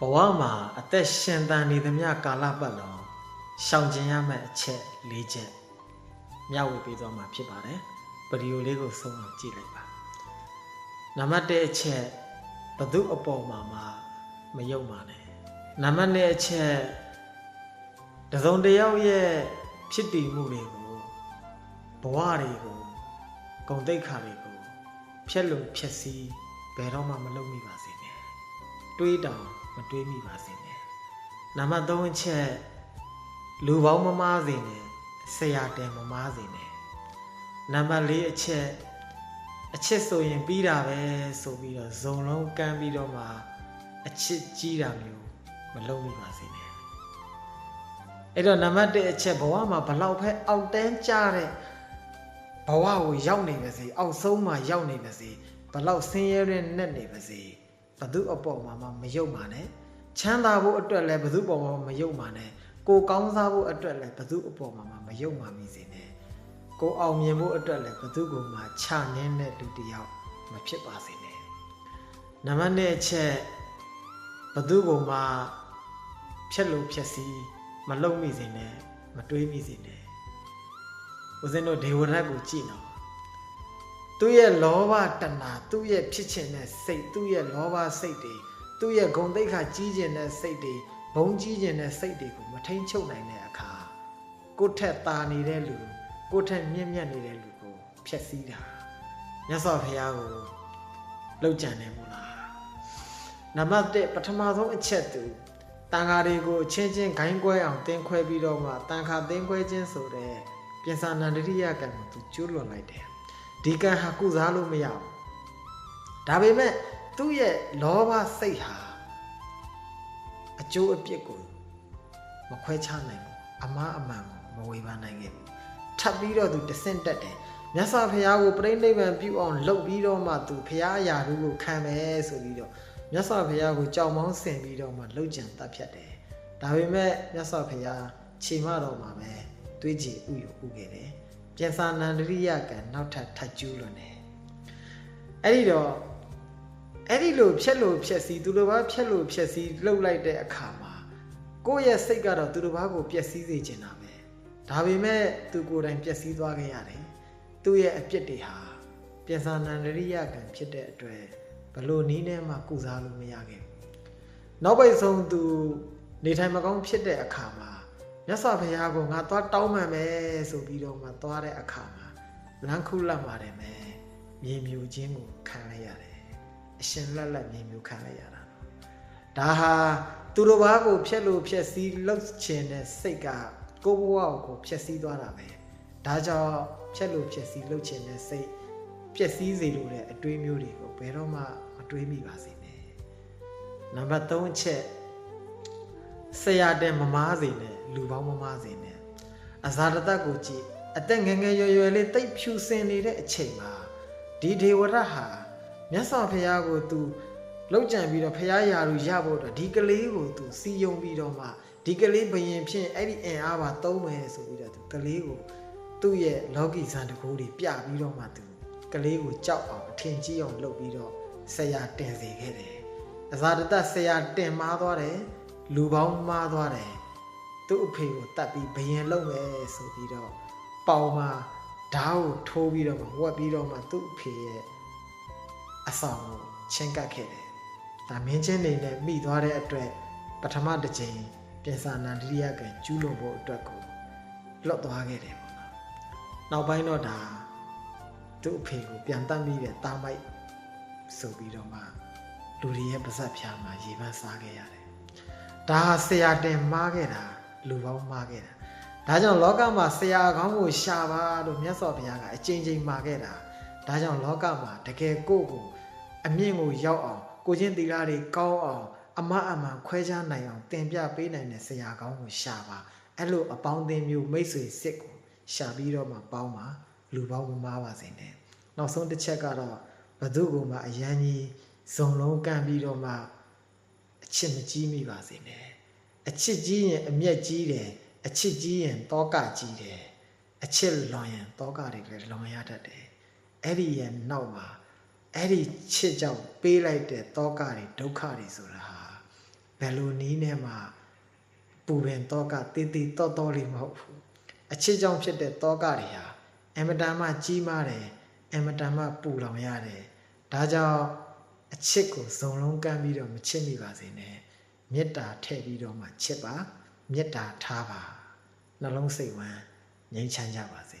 ဘဝမှာအသက်ရှင်တန်နေသမျှကာလပတ်လုံးရှောင်ကျင်ရမယ့်အချက်၄ချက်မျှဝေပေးသွားမှာဖြစ်ပါတယ်ဗီဒီယိုလေးကိုဆုံးအောင်ကြည့်လိုက်ပါနံပါတ်၁အချက်ဘသူအပေါ်မှာမှမယုံပါနဲ့နံပါတ်၂အချက်တစ်စုံတစ်ယောက်ရဲ့ဖြစ်တည်မှုတွေကိုဘဝတွေကိုဂုံတိတ်ခါတွေကိုဖျက်လို့ဖျက်ဆီးဘယ်တော့မှမလုပ်မိပါစေနဲ့တွေးတောင် မတွေးမိပါစေနဲ့နံပါတ်3အချက်လူပေါင်းမမားစေနဲ့ဆရာတဲမမားစေနဲ့နံပါတ်4အချက်အချစ်ဆိုရင်ပြီးတာပဲဆိုပြီးတော့ဇုံလုံးကမ်းပြီးတော့မှအချစ်ကြီးတာမျိုးမလုပ်မိပါစေနဲ့အဲ့တော့နံပါတ်1အချက်ဘဝမှာဘလောက်ဖက်အောက်တန်းကြတဲ့ဘဝကိုရောက်နေပါစေအောက်ဆုံးမှာရောက်နေပါစေဘလောက်ဆင်းရဲတဲ့နဲ့နေပါစေ ဘသူအပေါ်မှာမှမယုံပါနဲ့ချမ်းသာဖို့အတွက်လည်းဘသူပေါ်မှာမယုံပါနဲ့ကိုကောင်းစားဖို့အတွက်လည်းဘသူအပေါ်မှာမယုံပါမိစေနဲ့ကိုအောင်မြင်ဖို့အတွက်လည်းဘသူကိုမှချနင်းတဲ့လူတစ်ယောက်မဖြစ်ပါစေနဲ့နံပါတ်1အချက်ဘသူကိုမှဖြက်လို့ဖြက်စီးမလုံမိစေနဲ့မတွေးမိစေနဲ့ဦးဇင်းတို့ဒေဝရတ်ကိုကြည့်နော် သူ့ရဲ့လောဘတဏှာသူ့ရဲ့ဖြစ်ချင်တဲ့စိတ်သူ့ရဲ့လောဘစိတ်တွေသူ့ရဲ့ဂုံတိတ်ခါကြီးကျင်တဲ့စိတ်တွေဘုံကြီးကျင်တဲ့စိတ်တွေကိုမထိန်ချုပ်နိုင်တဲ့အခါကိုယ့်ထက်ตาနေတဲ့လူကိုယ့်ထက်မြင့်မြတ်နေတဲ့လူကိုဖျက်ဆီးတာမြတ်စွာဘုရားကိုလှုပ်ကြံတယ်မို့လားနံပါတ်1ပထမဆုံးအချက်သူတန်ခါတွေကိုအချင်းချင်းဂိုင်းကွဲအောင်တင်းခွဲပြီးတော့မှတန်ခါတင်းခွဲခြင်းဆိုတဲ့ပြင်စာနန္ဒရိယကံကိုသူကျွလွန်လိုက်တယ် ဒီကံဟာကုစားလို့မရဘူးဒါပေမဲ့သူ့ရဲ့လောဘစိတ်ဟာအကျိုးအပြစ်ကိုမခွဲခြားနိုင်ဘူးအမားအမှန်ကိုမဝေဖန်နိုင်ခဲ့ဘူးထပ်ပြီးတော့သူတဆင့်တက်တယ်မြတ်စွာဘုရားကိုပြိဋိဘံပြုအောင်လုပ်ပြီးတော့မှသူဘုရားအရာတို့ကိုခံမယ်ဆိုပြီးတော့မြတ်စွာဘုရားကိုကြောင်မောင်းဆင်ပြီးတော့မှလှုပ်ကြံတတ်ဖြတ်တယ်ဒါပေမဲ့မြတ်စွာဘုရားခြေမတော်မှာပဲတွေးကြည့်ဥယူဥခဲ့တယ် ပြင်စာနန္ဒရိယကံနောက်ထပ်ထပ်ကျူးလွန်တယ်အဲ့ဒီတော့အဲ့ဒီလိုဖြက်လို့ဖြက်စီသူတို့ဘာဖြက်လို့ဖြက်စီလှုပ်လိုက်တဲ့အခါမှာကိုယ့်ရဲ့စိတ်ကတော့သူတို့ဘာကိုပျက်စီးစေချင်တာပဲဒါပေမဲ့သူကိုယ်တိုင်ပျက်စီးသွားခဲ့ရတယ်သူ့ရဲ့အပြစ်တွေဟာပြင်စာနန္ဒရိယကံဖြစ်တဲ့အတွက်ဘလို့နီးနဲ့မှကုစားလို့မရခဲ့ဘူးနောက်ပိတ်ဆုံးသူနေထိုင်မကောင်းဖြစ်တဲ့အခါမှာ မြတ်စွာဘုရားကငါသွားတောင်းမှန်မယ်ဆိုပြီးတော့မှသွားတဲ့အခါမှာလမ်းခုလက်ပါတယ်မယ်မြေမြူခြင်းကိုခံလိုက်ရတယ်အရှင်လက်လက်မြေမြူခံလိုက်ရတာဒါဟာသူတို့ဘာကိုဖျက်လို့ဖျက်ဆီးလှုပ်ချင်တဲ့စိတ်ကကိုယ့်ဘဝကိုဖျက်ဆီးသွားတာပဲဒါကြောင့်ဖျက်လို့ဖျက်ဆီးလှုပ်ချင်တဲ့စိတ်ဖျက်ဆီးစေလို့တဲ့အတွေးမျိုးတွေကိုဘယ်တော့မှမတွေးမိပါစေနဲ့နံပါတ်3အချက် ဆရာတဲ့မမားစေနဲ့လူပေါင်းမမားစေနဲ့အဇာတတကိုကြည့်အသက်ငယ်ငယ်ရွယ်ရွယ်လေးတိတ်ဖြူစင်နေတဲ့အချိန်မှာဒီဒေဝရဟာမြတ်စွာဘုရားကိုသူလောက်ကြံပြီးတော့ဘုရားရာလူရဖို့အတွက်ဒီကလေးကိုသူစီယုံပြီးတော့မှဒီကလေးဘယင်ဖြင့်အဲ့ဒီအင်အားပါသုံးမယ်ဆိုပြီးတော့သူကလေးကိုသူ့ရဲ့လောကီဇန်တကူတွေပြပြီးတော့မှသူကလေးကိုကြောက်အောင်အထင်ကြီးအောင်လုပ်ပြီးတော့ဆရာတင်စေခဲ့တယ်အဇာတတဆရာတင်မားသွားတယ် လူပေါင်းမှားသွားတယ်သူ့အဖေကိုတတ်ပြီးဘယင်လုံးမယ်ဆိုပြီးတော့ပေါင်မှာဓာတ်ကိုထိုးပြီးတော့မှဝက်ပြီးတော့မှသူ့အဖေရဲ့အဆောင်ကိုချင်းကပ်ခဲ့တယ်ဒါမင်းချင်းနေနဲ့မိသွားတဲ့အတွက်ပထမတစ်ချိန်ပြင်စာနန္ဒရိယကကျူးလွန်ဖို့အတွက်ကိုလွတ်သွားခဲ့တယ်ပေါ့နော်နောက်ပိုင်းတော့ဒါသူ့အဖေကိုပြန်တတ်ပြီးတဲ့တာမိုက်ဆိုပြီးတော့မှလူတွေရဲ့ပါဇက်ဖျားမှာရေပန်းစားခဲ့ရတယ် ဒါဟာဆရာတင်မားခဲ့တာလူပေါင်းမားခဲ့တာဒါကြောင့်လောကမှာဆရာကောင်းကိုရှာပါလို့မြတ်စွာဘုရားကအချိန်ချင်းမာခဲ့တာဒါကြောင့်လောကမှာတကယ်ကိုယ့်ကိုအမြင့်ကိုရောက်အောင်ကိုချင်းသီလတွေကောင်းအောင်အမအမှန်ခွဲခြားနိုင်အောင်တင်ပြပေးနိုင်တဲ့ဆရာကောင်းကိုရှာပါအဲ့လိုအပေါင်းအသင်းမျိုးမိတ်ဆွေစစ်ကိုရှာပြီးတော့မှပေါင်းပါလူပေါင်းမမားပါစေနဲ့နောက်ဆုံးတစ်ချက်ကတော့ဘသူကမှအရန်ကြီးဇုံလုံးကန့်ပြီးတော့မှ အချစ်မကြီးမိပါစေနဲ့အချစ်ကြီးရင်အမျက်ကြီးတယ်အချစ်ကြီးရင်တောကကြီးတယ်အချစ်လွန်ရင်တောကတွေလည်းလွန်ရတတ်တယ်အဲ့ဒီရဲ့နောက်မှာအဲ့ဒီချစ်ကြောင့်ပေးလိုက်တဲ့တောကတွေဒုက္ခတွေဆိုတာဟာဘယ်လိုနီးနဲ့မှပူပင်တော့ကတေးသေးတော့တော့လေးမဟုတ်ဘူးအချစ်ကြောင့်ဖြစ်တဲ့တော့ကတွေဟာအမတန်မှကြီးမားတယ်အမတန်မှပူလောင်ရတယ်ဒါကြောင့် အချစ်ကိုဇုံလုံးကမ်းပြီးတော့မချစ်မိပါစေနဲ့မေတ္တာထည့်ပြီးတော့မှချစ်ပါမေတ္တာထားပါနှလုံးစိတ်ဝမ်းငြိမ်းချမ်းကြပါစေ